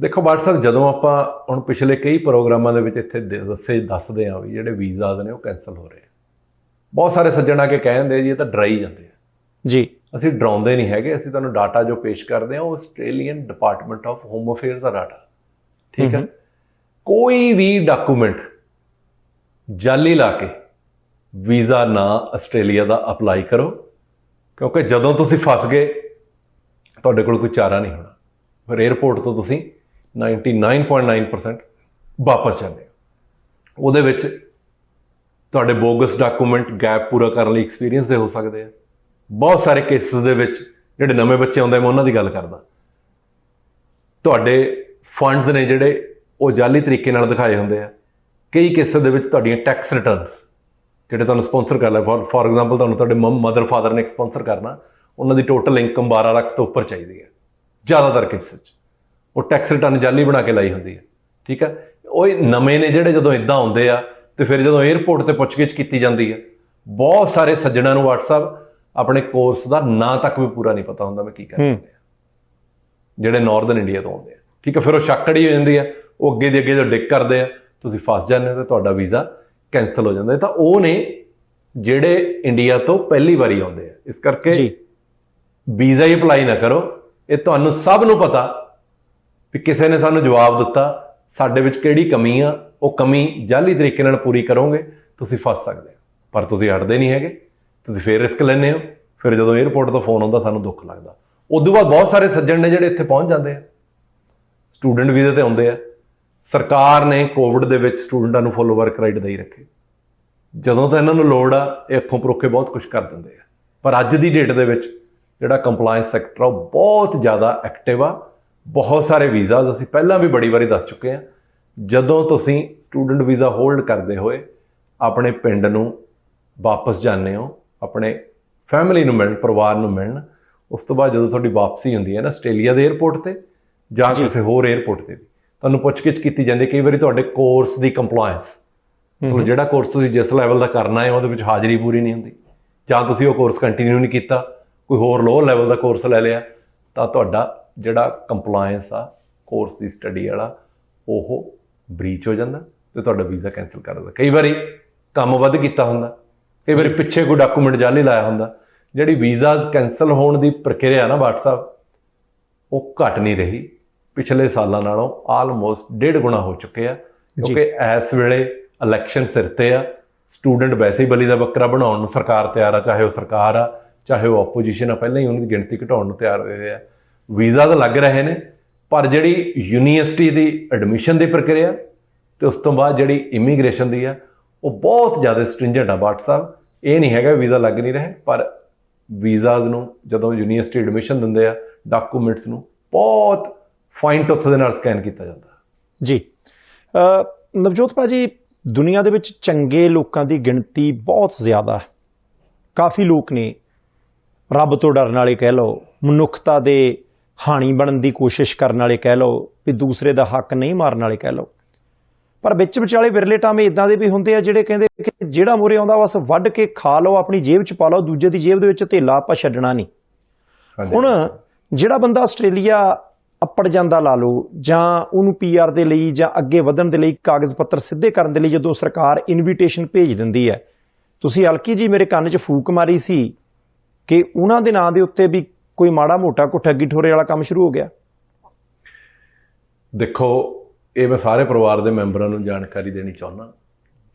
Speaker 2: ਦੇਖੋ ਬਾਟ ਸਾਹਿਬ ਜਦੋਂ ਆਪਾਂ ਹੁਣ ਪਿਛਲੇ ਕਈ ਪ੍ਰੋਗਰਾਮਾਂ ਦੇ ਵਿੱਚ ਇੱਥੇ ਦੱਸੇ ਦੱਸਦੇ ਆ ਵੀ ਜਿਹੜੇ ਵੀਜ਼ਾਸ ਨੇ ਉਹ ਕੈਨਸਲ ਹੋ ਰਹੇ ਆ। ਬਹੁਤ ਸਾਰੇ ਸੱਜਣ ਆ ਕੇ ਕਹਿੰਦੇ ਜੀ ਇਹ ਤਾਂ ਡਰਾਈ ਜਾਂਦੇ ਆ।
Speaker 1: ਜੀ।
Speaker 2: ਅਸੀਂ ਡਰਾਉਂਦੇ ਨਹੀਂ ਹੈਗੇ ਅਸੀਂ ਤੁਹਾਨੂੰ ਡਾਟਾ ਜੋ ਪੇਸ਼ ਕਰਦੇ ਆ ਉਹ Australian department of home affairs the data. ਠੀਕ ਹੈ? ਕੋਈ ਵੀ ਡਾਕੂਮੈਂਟ ਜਾਲੀ ਲਾ ਕੇ ਵੀਜ਼ਾ ਨਾ ਆਸਟ੍ਰੇਲੀਆ ਦਾ ਅਪਲਾਈ ਕਰੋ, ਕਿਉਂਕਿ ਜਦੋਂ ਤੁਸੀਂ ਫਸ ਗਏ, ਤੁਹਾਡੇ ਕੋਲ ਕੋਈ ਚਾਰਾ ਨਹੀਂ ਹੋਣਾ। ਫਿਰ 에어ਪੋਰਟ ਤੋਂ ਤੁਸੀਂ 99.9% ਵਾਪਸ ਜਾਂਦੇ ਹੋ। ਉਹਦੇ ਵਿੱਚ ਤੁਹਾਡੇ ਬੋਗਸ ਡਾਕੂਮੈਂਟ ਗੈਪ ਪੂਰਾ ਕਰਨ ਲਈ ਐਕਸਪੀਰੀਅੰਸ ਦੇ ਹੋ ਸਕਦੇ ਆ। ਬਹੁਤ ਸਾਰੇ ਕੇਸਿਸ ਦੇ ਵਿੱਚ ਜਿਹੜੇ ਨਵੇਂ ਬੱਚੇ ਆਉਂਦੇ ਮੈਂ ਉਹਨਾਂ ਦੀ ਗੱਲ ਕਰਦਾ। ਤੁਹਾਡੇ ਫੰਡਸ ਨੇ ਜਿਹੜੇ ਉਹ ਜਾਲੀ ਤਰੀਕੇ ਨਾਲ ਦਿਖਾਏ ਹੁੰਦੇ ਆ। ਕਈ ਕੇਸਾਂ ਦੇ ਵਿੱਚ ਤੁਹਾਡੀਆਂ ਟੈਕਸ ਰਿਟਰਨਸ ਜਿਹੜੇ ਤੁਹਾਨੂੰ ਸਪਾਂਸਰ ਕਰ ਲਿਆ ਫੋਰ ਐਗਜ਼ਾਮਪਲ ਤੁਹਾਨੂੰ ਤੁਹਾਡੇ ਮਦਰ ਫਾਦਰ ਨੇ ਸਪਾਂਸਰ ਕਰਨਾ ਉਹਨਾਂ ਦੀ ਟੋਟਲ ਇਨਕਮ 12 ਲੱਖ ਤੋਂ ਉੱਪਰ ਚਾਹੀਦੀ ਹੈ। ਜ਼ਿਆਦਾਤਰ ਕੇਸਿਸ 'ਚ। ਉਹ ਟੈਕਸ ਰਿਟਰਨ ਜਾਲੀ ਬਣਾ ਕੇ ਲਾਈ ਹੁੰਦੀ ਹੈ। ਠੀਕ ਹੈ? ਉਹ ਨਵੇਂ ਨੇ ਜਿਹੜੇ ਜਦੋਂ ਇਦਾਂ ਆਉਂਦੇ ਆ ਤੇ ਫਿਰ ਜਦੋਂ 에어ਪੋਰਟ ਤੇ ਪੁੱਛਗਿੱਛ ਕੀਤੀ ਜਾਂਦੀ ਹੈ ਬਹੁਤ ਸਾਰੇ ਸੱਜਣਾਂ ਨੂੰ WhatsApp ਆਪਣੇ ਕੋਰਸ ਦਾ ਨਾਂ ਤੱਕ ਵੀ ਪੂਰਾ ਨਹੀਂ ਪਤਾ ਹੁੰਦਾ ਮੈਂ ਕੀ ਕਰਨਾ ਹੈ। ਜਿਹੜੇ ਨਾਰਥਰਨ ਇੰਡੀਆ ਤੋਂ ਆਉਂਦੇ ਆ। ਠੀਕ ਹੈ? ਫਿਰ ਉਹ ਸ਼ੱਕੜੀ ਹੋ ਜਾਂਦੀ ਹੈ। ਉਹ ਅੱਗੇ ਦੀ ਅੱਗੇ ਜਦੋਂ ਡਿੱਕ ਕਰਦੇ ਆ ਤੁਸੀਂ ਫਸ ਜਾਂਦੇ ਹੋ ਤੇ ਤੁਹਾਡਾ ਵੀਜ਼ਾ ਕੈਨਸਲ ਹੋ ਜਾਂਦਾ ਹੈ। ਤਾਂ ਉਹ ਨੇ ਜਿਹੜੇ ਇੰਡੀਆ ਤੋਂ ਪਹਿਲੀ ਵਾਰੀ ਆਉਂਦੇ ਆ ਇਸ ਕਰਕੇ
Speaker 1: ਜੀ।
Speaker 2: ਵੀਜ਼ਾ ਹੀ ਅਪਲਾਈ ਨਾ ਕਰੋ। ਇਹ ਤੁਹਾਨੂੰ ਸਭ ਨੂੰ ਪਤਾ ਵੀ ਕਿਸੇ ਨੇ ਸਾਨੂੰ ਜਵਾਬ ਦਿੱਤਾ ਸਾਡੇ ਵਿੱਚ ਕਿਹੜੀ ਕਮੀ ਆ ਉਹ ਕਮੀ ਜਾਲੀ ਤਰੀਕੇ ਨਾਲ ਪੂਰੀ ਕਰੋਗੇ ਤੁਸੀਂ ਫਸ ਸਕਦੇ ਹੋ। ਪਰ ਤੁਸੀਂ ਹਟਦੇ ਨਹੀਂ ਹੈਗੇ ਤੁਸੀਂ ਫੇਰ ਰਿਸਕ ਲੈਂਦੇ ਹੋ ਫਿਰ ਜਦੋਂ 에어ਪੋਰਟ ਤੋਂ ਫੋਨ ਆਉਂਦਾ ਸਾਨੂੰ ਦੁੱਖ ਲੱਗਦਾ। ਉਦੋਂ ਬਾਅਦ ਬਹੁਤ ਸਾਰੇ ਸੱਜਣ ਨੇ ਜਿਹੜੇ ਇੱਥੇ ਪਹੁੰਚ ਜਾਂਦੇ ਆ। ਸਟੂਡੈਂਟ ਵੀਜ਼ੇ ਤੇ ਆਉਂਦੇ ਆ। ਸਰਕਾਰ ਨੇ ਕੋਵਿਡ ਦੇ ਵਿੱਚ ਸਟੂਡੈਂਟਾਂ ਨੂੰ ਫੁੱਲ ਵਰਕ ਰਾਈਟ ਦੇਈ ਰੱਖੇ। ਜਦੋਂ ਤਾਂ ਇਹਨਾਂ ਨੂੰ ਲੋੜ ਆ ਇਹ ਅੱਖੋਂ ਪਰੋਖੇ ਬਹੁਤ ਕੁਝ ਕਰ ਦਿੰਦੇ ਆ। ਪਰ ਅੱਜ ਦੀ ਡੇਟ ਦੇ ਵਿੱਚ ਜਿਹੜਾ ਕੰਪਲਾਈਂਸ ਸੈਕਟਰ ਆ ਉਹ ਬਹੁਤ ਜ਼ਿਆਦਾ ਐਕਟਿਵ ਆ। ਬਹੁਤ ਸਾਰੇ ਵੀਜ਼ਾਸ ਅਸੀਂ ਪਹਿਲਾਂ ਵੀ ਬੜੀ ਵਾਰੀ ਦੱਸ ਚੁੱਕੇ ਆ। ਜਦੋਂ ਤੁਸੀਂ ਸਟੂਡੈਂਟ ਵੀਜ਼ਾ ਹੋਲਡ ਕਰਦੇ ਹੋਏ ਆਪਣੇ ਪਿੰਡ ਨੂੰ ਵਾਪਸ ਜਾਂਦੇ ਹੋ ਆਪਣੇ ਫੈਮਿਲੀ ਨੂੰ ਮਿਲਣ ਪਰਿਵਾਰ ਨੂੰ ਮਿਲਣ ਉਸ ਤੋਂ ਬਾਅਦ ਜਦੋਂ ਤੁਹਾਡੀ ਵਾਪਸੀ ਹੁੰਦੀ ਹੈ ਨਾ ਆਸਟ੍ਰੇਲੀਆ ਦੇ 에ਅਰਪੋਰਟ ਤੇ ਜਾਂ ਕਿਸੇ ਹੋਰ 에ਅਰਪੋਰਟ ਤੇ ਵੀ। ਤੁਹਾਨੂੰ ਪੁੱਛਗਿੱਛ ਕੀਤੀ ਜਾਂਦੀ ਹੈ। ਕਈ ਵਾਰੀ ਤੁਹਾਡੇ ਕੋਰਸ ਦੀ ਕੰਪਲਾਈਂਸ ਤੁਹਾਨੂੰ ਜਿਹੜਾ ਕੋਰਸ ਤੁਸੀਂ ਜਿਸ ਲੈਵਲ ਦਾ ਕਰਨਾ ਹੈ ਉਹਦੇ ਵਿੱਚ ਹਾਜ਼ਰੀ ਪੂਰੀ ਨਹੀਂ ਹੁੰਦੀ। ਜਾਂ ਤੁਸੀਂ ਉਹ ਕੋਰਸ ਕੰਟੀਨਿਊ ਨਹੀਂ ਕੀਤਾ ਕੋਈ ਹੋਰ ਲੋਅਰ ਲੈਵਲ ਦਾ ਕੋਰਸ ਲੈ ਲਿਆ ਤਾਂ ਤੁਹਾਡਾ ਜਿਹੜਾ ਕੰਪਲਾਈਂਸ ਆ ਕੋਰਸ ਦੀ ਸਟੱਡੀ ਵਾਲਾ ਉਹ ਬ੍ਰੀਚ ਹੋ ਜਾਂਦਾ ਤੇ ਤੁਹਾਡਾ ਵੀਜ਼ਾ ਕੈਨਸਲ ਕਰ ਦਿੰਦਾ। ਕਈ ਵਾਰੀ ਕੰਮ ਵੱਧ ਕੀਤਾ ਹੁੰਦਾ ਕਈ ਵਾਰੀ ਪਿੱਛੇ ਕੋਈ ਡਾਕੂਮੈਂਟ ਜਾਲੀ ਲਾਇਆ ਹੁੰਦਾ। ਜਿਹੜੀ ਵੀਜ਼ਾ ਕੈਨਸਲ ਹੋਣ ਦੀ ਪ੍ਰਕਿਰਿਆ ਨਾ WhatsApp ਉਹ ਘਟ ਨਹੀਂ ਰਹੀ। ਪਿਛਲੇ ਸਾਲਾਂ ਨਾਲੋਂ ਆਲਮੋਸਟ ਡੇਢ ਗੁਣਾ ਹੋ ਚੁੱਕੇ ਆ ਕਿਉਂਕਿ ਇਸ ਵੇਲੇ ਇਲੈਕਸ਼ਨ ਸਿਰ ਤੇ ਆ। ਸਟੂਡੈਂਟ ਵੈਸੇ ਹੀ ਬਲੀ ਦਾ ਬੱਕਰਾ ਬਣਾਉਣ ਨੂੰ ਸਰਕਾਰ ਤਿਆਰ ਆ ਚਾਹੇ ਉਹ ਸਰਕਾਰ ਆ ਚਾਹੇ ਉਹ ਆਪੋਜੀਸ਼ਨ ਆ ਪਹਿਲਾਂ ਹੀ ਉਹਨਾਂ ਦੀ ਗਿਣਤੀ ਘਟਾਉਣ ਨੂੰ ਤਿਆਰ ਹੋਏ ਆ। ਵੀਜ਼ਾ ਤਾਂ ਲੱਗ ਰਹੇ ਨੇ ਪਰ ਜਿਹੜੀ ਯੂਨੀਵਰਸਿਟੀ ਦੀ ਐਡਮਿਸ਼ਨ ਦੀ ਪ੍ਰਕਿਰਿਆ ਤੇ ਉਸ ਤੋਂ ਬਾਅਦ ਜਿਹੜੀ ਇਮੀਗ੍ਰੇਸ਼ਨ ਦੀ ਆ ਉਹ ਬਹੁਤ ਜ਼ਿਆਦਾ ਸਟ੍ਰਿੰਜੈਂਟ ਆ ਬਾਟ ਸਾਹਿਬ। ਇਹ ਨਹੀਂ ਹੈਗਾ ਵੀਜ਼ਾ ਲੱਗ ਨਹੀਂ ਰਹੇ ਪਰ ਵੀਜ਼ਾਸ ਨੂੰ ਜਦੋਂ ਯੂਨੀਵਰਸਿਟੀ ਐਡਮਿਸ਼ਨ ਦਿੰਦੇ ਆ ਡਾਕੂਮੈਂਟਸ ਨੂੰ ਬਹੁਤ ਫਾਈਨ ਟੁੱਥ ਦੇ ਨਾਲ ਸਕੈਨ ਕੀਤਾ ਜਾਂਦਾ।
Speaker 1: ਜੀ। ਅ, ਨਵਜੋਤ ਭਾਜੀ ਦੁਨੀਆ ਦੇ ਵਿੱਚ ਚੰਗੇ ਲੋਕਾਂ ਦੀ ਗਿਣਤੀ ਬਹੁਤ ਜ਼ਿਆਦਾ ਹੈ। ਕਾਫੀ ਲੋਕ ਨੇ। ਰੱਬ ਤੋਂ ਡਰਨ ਵਾਲੇ ਕਹਿ ਲਓ ਮਨੁੱਖਤਾ ਦੇ ਹਾਣੀ ਬਣਨ ਦੀ ਕੋਸ਼ਿਸ਼ ਕਰਨ ਵਾਲੇ ਕਹਿ ਲਓ ਵੀ ਦੂਸਰੇ ਦਾ ਹੱਕ ਨਹੀਂ ਮਾਰਨ ਵਾਲੇ ਕਹਿ ਲਓ। ਪਰ ਵਿੱਚ ਵਿਚਾਲੇ ਵਿਰਲੇ ਟਾਵੇਂ ਇਦਾਂ ਦੇ ਵੀ ਹੁੰਦੇ ਆ ਜਿਹੜੇ ਕਹਿੰਦੇ ਕਿ ਜਿਹੜਾ ਮੂਹਰੇ ਆਉਂਦਾ ਬਸ ਵੱਢ ਕੇ ਖਾ ਲਓ ਆਪਣੀ ਜੇਬ 'ਚ ਪਾ ਲਓ ਦੂਜੇ ਦੀ ਜੇਬ ਦੇ ਵਿੱਚ ਧੇਲਾ ਆਪਾਂ ਛੱਡਣਾ ਨਹੀਂ। ਹੁਣ ਜਿਹੜਾ ਬੰਦਾ ਆਸਟ੍ਰੇਲੀਆ ਅੱਪੜ ਜਾਂਦਾ ਲਾ ਲਓ ਜਾਂ ਉਹਨੂੰ ਪੀਆਰ ਦੇ ਲਈ ਜਾਂ ਅੱਗੇ ਵਧਣ ਦੇ ਲਈ ਕਾਗਜ਼ ਪੱਤਰ ਸਿੱਧੇ ਕਰਨ ਦੇ ਲਈ ਜਦੋਂ ਸਰਕਾਰ ਇਨਵੀਟੇਸ਼ਨ ਭੇਜ ਦਿੰਦੀ ਹੈ। ਤੁਸੀਂ ਹਲਕੀ ਜੀ ਮੇਰੇ ਕੰਨ 'ਚ ਫੂਕ ਮਾਰੀ ਸੀ ਕਿ ਉਹਨਾਂ ਦੇ ਨਾਂ ਦੇ ਉੱਤੇ ਵੀ ਕੋਈ ਮਾੜਾ ਮੋਟਾ ਕੋ ਠੱਗੀ ਠੋਰੇ ਵਾਲਾ ਕੰਮ ਸ਼ੁਰੂ ਹੋ ਗਿਆ।
Speaker 2: ਦੇਖੋ ਇਹ ਮੈਂ ਸਾਰੇ ਪਰਿਵਾਰ ਦੇ ਮੈਂਬਰਾਂ ਨੂੰ ਜਾਣਕਾਰੀ ਦੇਣੀ ਚਾਹੁੰਦਾ।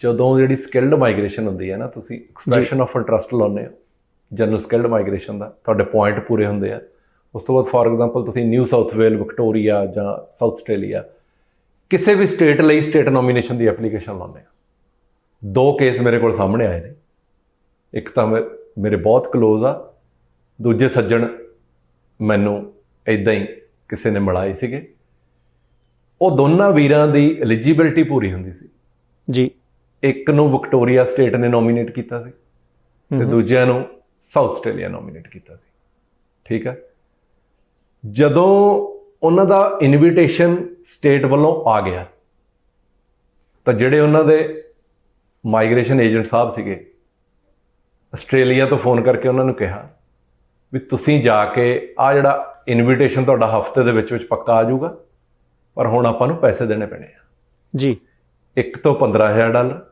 Speaker 2: ਜਦੋਂ ਜਿਹੜੀ ਸਕਿਲਡ ਮਾਈਗ੍ਰੇਸ਼ਨ ਹੁੰਦੀ ਹੈ ਨਾ ਤੁਸੀਂ ਐਕਸਪ੍ਰੈਸ਼ਨ ਆਫ ਇੰਟਰਸਟ ਲਾਉਂਦੇ ਹੋ। ਜਨਰਲ ਸਕਿਲਡ ਮਾਈਗ੍ਰੇਸ਼ਨ ਦਾ ਤੁਹਾਡੇ ਪੁਆਇੰਟ ਪੂਰੇ ਹੁੰਦੇ ਆ। ਉਸ ਤੋਂ ਬਾਅਦ ਫੋਰ ਐਗਜ਼ਾਮਪਲ ਤੁਸੀਂ ਨਿਊ ਸਾਊਥ ਵੇਲ ਵਿਕਟੋਰੀਆ ਜਾਂ ਸਾਊਥ ਆਸਟ੍ਰੇਲੀਆ ਕਿਸੇ ਵੀ ਸਟੇਟ ਲਈ ਸਟੇਟ ਨੋਮੀਨੇਸ਼ਨ ਦੀ ਐਪਲੀਕੇਸ਼ਨ ਲਾਉਂਦੇ ਆ। ਦੋ ਕੇਸ ਮੇਰੇ ਕੋਲ ਸਾਹਮਣੇ ਆਏ ਨੇ। ਇੱਕ ਤਾਂ ਮੇਰੇ ਬਹੁਤ ਕਲੋਜ਼ ਆ। ਦੂਜੇ ਸੱਜਣ ਮੈਨੂੰ ਇਦਾਂ ਹੀ ਕਿਸੇ ਨੇ ਮਿਲਾਏ ਸੀਗੇ। ਉਹ ਦੋਨਾਂ ਵੀਰਾਂ ਦੀ ਐਲੀਜੀਬਿਲਟੀ ਪੂਰੀ ਹੁੰਦੀ ਸੀ।
Speaker 1: ਜੀ।
Speaker 2: ਇੱਕ ਨੂੰ ਵਿਕਟੋਰੀਆ ਸਟੇਟ ਨੇ ਨੋਮੀਨੇਟ ਕੀਤਾ ਸੀ ਤੇ ਦੂਜਿਆਂ ਨੂੰ ਸਾਊਥ ਆਸਟ੍ਰੇਲੀਆ ਨੋਮੀਨੇਟ ਕੀਤਾ ਸੀ। ਠੀਕ ਹੈ ਜਦੋਂ ਉਹਨਾਂ ਦਾ ਇਨਵੀਟੇਸ਼ਨ ਸਟੇਟ ਵੱਲੋਂ ਆ ਗਿਆ ਤਾਂ ਜਿਹੜੇ ਉਹਨਾਂ ਦੇ ਮਾਈਗ੍ਰੇਸ਼ਨ ਏਜੰਟ ਸਾਹਿਬ ਸੀਗੇ ਆਸਟ੍ਰੇਲੀਆ ਤੋਂ ਫੋਨ ਕਰਕੇ ਉਹਨਾਂ ਨੂੰ ਕਿਹਾ ਵੀ ਤੁਸੀਂ ਜਾ ਕੇ ਆ ਜਿਹੜਾ ਇਨਵੀਟੇਸ਼ਨ ਤੁਹਾਡਾ ਹਫ਼ਤੇ ਦੇ ਵਿੱਚ ਵਿੱਚ ਪੱਕਾ ਆ ਜਾਊਗਾ ਪਰ ਹੁਣ ਆਪਾਂ ਨੂੰ ਪੈਸੇ ਦੇਣੇ ਪੈਣੇ ਆ।
Speaker 1: ਜੀ।
Speaker 2: ਇੱਕ ਤੋਂ 15000 ਡਾਲਰ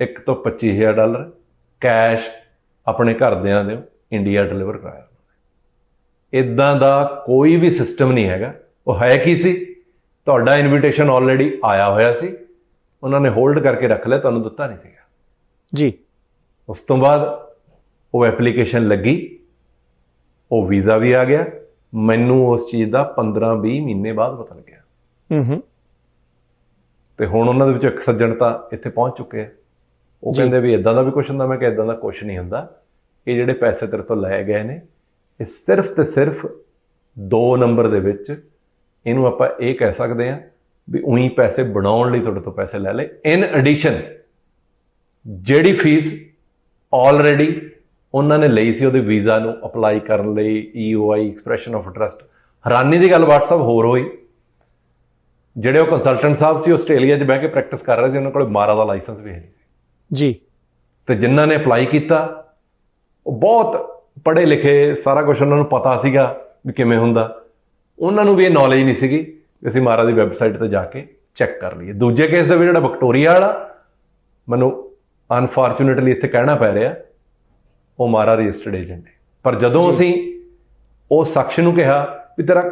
Speaker 2: ਇੱਕ ਤੋਂ 25000 ਡਾਲਰ ਕੈਸ਼ ਆਪਣੇ ਘਰਦਿਆਂ ਦੇ ਇੰਡੀਆ ਡਿਲੀਵਰ ਕਰਾਇਆ। ਇਦਾਂ ਦਾ ਕੋਈ ਵੀ ਸਿਸਟਮ ਨਹੀਂ ਹੈਗਾ। ਉਹ ਹੈ ਕੀ ਸੀ? ਤੁਹਾਡਾ ਇਨਵੀਟੇਸ਼ਨ ਆਲਰੇਡੀ ਆਇਆ ਹੋਇਆ ਸੀ। ਉਹਨਾਂ ਨੇ ਹੋਲਡ ਕਰਕੇ ਰੱਖ ਲਿਆ ਤੁਹਾਨੂੰ ਦਿੱਤਾ ਨਹੀਂ ਸੀਗਾ।
Speaker 1: ਜੀ।
Speaker 2: ਉਸ ਤੋਂ ਬਾਅਦ ਉਹ ਐਪਲੀਕੇਸ਼ਨ ਲੱਗੀ। ਉਹ ਵੀਜ਼ਾ ਵੀ ਆ ਗਿਆ। ਮੈਨੂੰ ਉਸ ਚੀਜ਼ ਦਾ 15-20 ਮਹੀਨੇ ਬਾਅਦ ਪਤਾ ਲੱਗਿਆ।
Speaker 1: ਹੂੰ ਹੂੰ।
Speaker 2: ਤੇ ਹੁਣ ਉਹਨਾਂ ਦੇ ਵਿੱਚੋਂ ਇੱਕ ਸੱਜਣ ਤਾਂ ਇੱਥੇ ਪਹੁੰਚ ਚੁੱਕੇ ਆ। ਉਹ। ਕਹਿੰਦੇ ਵੀ ਇਦਾਂ ਦਾ ਵੀ ਕੁਝ ਹੁੰਦਾ। ਮੈਂ ਕਿਹਾ ਇਦਾਂ ਦਾ ਕੁਝ ਨਹੀਂ ਹੁੰਦਾ। ਇਹ ਜਿਹੜੇ ਪੈਸੇ ਤੇਰੇ ਤੋਂ ਲਏ ਗਏ ਨੇ ਇਹ ਸਿਰਫ ਤੇ ਸਿਰਫ ਦੋ ਨੰਬਰ ਦੇ ਵਿੱਚ ਇਹਨੂੰ ਆਪਾਂ ਇਹ ਕਹਿ ਸਕਦੇ ਆ ਵੀ ਉਹੀ ਪੈਸੇ ਬਣਾਉਣ ਲਈ ਤੁਹਾਡੇ ਤੋਂ ਪੈਸੇ ਲੈ ਲਏ। ਇਨ ਐਡੀਸ਼ਨ ਜਿਹੜੀ ਫੀਸ ਆਲਰੇਡੀ ਉਹਨਾਂ ਨੇ ਲਈ ਸੀ ਉਹਦੇ ਵੀਜ਼ਾ ਨੂੰ ਅਪਲਾਈ ਕਰਨ ਲਈ EOI ਐਕਸਪ੍ਰੈਸ਼ਨ ਆਫ ਇੰਟਰਸਟ ਹੈਰਾਨੀ ਦੀ ਗੱਲ WhatsApp ਹੋਰ ਹੋਈ। ਜਿਹੜੇ ਉਹ ਕੰਸਲਟੈਂਟ ਸਾਹਿਬ ਸੀ ਆਸਟ੍ਰੇਲੀਆ 'ਚ ਬਹਿ ਕੇ ਪ੍ਰੈਕਟਿਸ ਕਰ ਰਹੇ ਸੀ ਉਹਨਾਂ ਕੋਲ ਮਾਰਾ ਦਾ ਲਾਇਸੈਂਸ ਵੀ ਹੈ
Speaker 1: ਜੀ।
Speaker 2: ਤੇ ਜਿਨ੍ਹਾਂ ਨੇ ਅਪਲਾਈ ਕੀਤਾ ਉਹ ਬਹੁਤ ਪੜ੍ਹੇ ਲਿਖੇ ਸਾਰਾ ਕੁਝ ਉਹਨਾਂ ਨੂੰ ਪਤਾ ਸੀਗਾ ਵੀ ਕਿਵੇਂ ਹੁੰਦਾ। ਉਹਨਾਂ ਨੂੰ ਵੀ ਇਹ ਨੌਲੇਜ ਨਹੀਂ ਸੀਗੀ ਅਸੀਂ ਮਾਰਾ ਦੀ ਵੈਬਸਾਈਟ ਤੇ ਜਾ ਕੇ ਚੈੱਕ ਕਰ ਲਈਏ। ਦੂਜੇ ਕੇਸ ਦੇ ਵਿੱਚ ਜਿਹੜਾ ਵਿਕਟੋਰੀਆ ਵਾਲਾ ਮੈਨੂੰ ਅਨਫੋਰਚੂਨੇਟਲੀ ਇੱਥੇ ਕਹਿਣਾ ਪੈ ਰਿਹਾ ਉਹ ਮਾਰਾ ਰਜਿਸਟਰਡ ਏਜੰਟ ਹੈ ਪਰ ਜਦੋਂ ਅਸੀਂ ਉਹ ਸ਼ਖਸ ਨੂੰ ਕਿਹਾ ਵੀ ਤੇਰਾ